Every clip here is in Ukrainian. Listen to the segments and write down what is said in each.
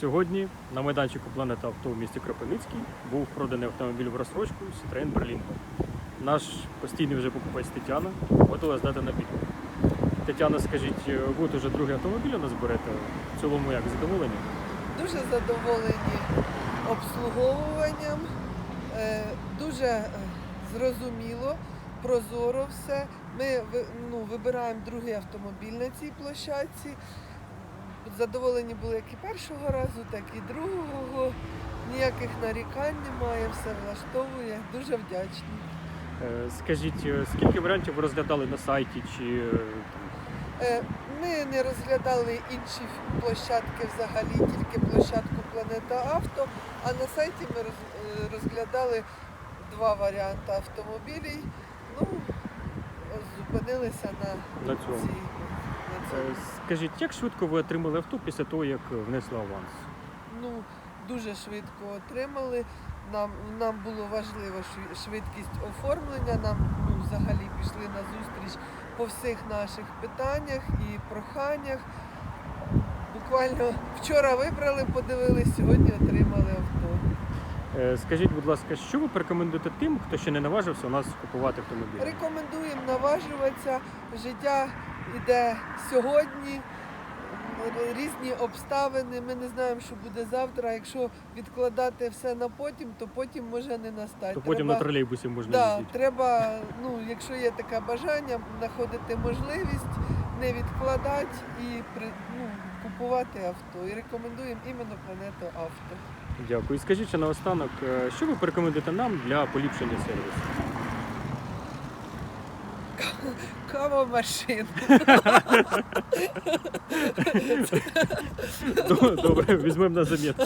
Сьогодні на майданчику Планета Авто в місті Кропивницький був проданий автомобіль в розсрочку Citroen Berlingo. Наш постійний вже покупець Тетяна готова здати на підлогу. Тетяна, скажіть, е, от уже другий автомобіль у нас берете. В цілому як задоволені? Дуже задоволені обслуговуванням, е, дуже е, зрозуміло, прозоро все. Ми ну, вибираємо другий автомобіль на цій площадці. Задоволені були як і першого разу, так і другого. Ніяких нарікань немає, все влаштовує. Дуже вдячні. Е, Скажіть, е, скільки варіантів ви розглядали на сайті чи е, там, Ми не розглядали інші площадки взагалі, тільки площадку Планета Авто. А на сайті ми розглядали два варіанти автомобілів. Ну, зупинилися на на цьому? цій. Е. Скажіть, як швидко ви отримали авто після того, як внесли аванс? Ну, дуже швидко отримали. Нам, нам було важливо швидкість оформлення. Нам ну, взагалі пішли на зустріч по всіх наших питаннях і проханнях. Буквально вчора вибрали, подивились, сьогодні отримали авто. Е, Скажіть, будь ласка, що ви порекомендуєте тим, хто ще не наважився у нас купувати автомобіль? Рекомендуємо наважуватися. Життя йде сьогодні. Різні обставини. Ми не знаємо, що буде завтра. Якщо відкладати все на потім, то потім може не настати. То потім Треба- на тролейбусі можна Да, їздити. треба, ну, якщо є таке бажання, знаходити можливість, не відкладати і при, ну, купувати авто. І рекомендуємо іменно планету авто. Дякую. І скажіть наостанок, е, що ви порекомендуєте нам для поліпшення сервісу? Кава машин. Добре, візьмемо на замітку.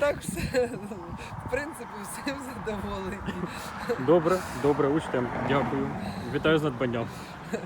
Так все, в принципі, всім задоволені. Добре, добре, учтем. Дякую. Вітаю з надбанням.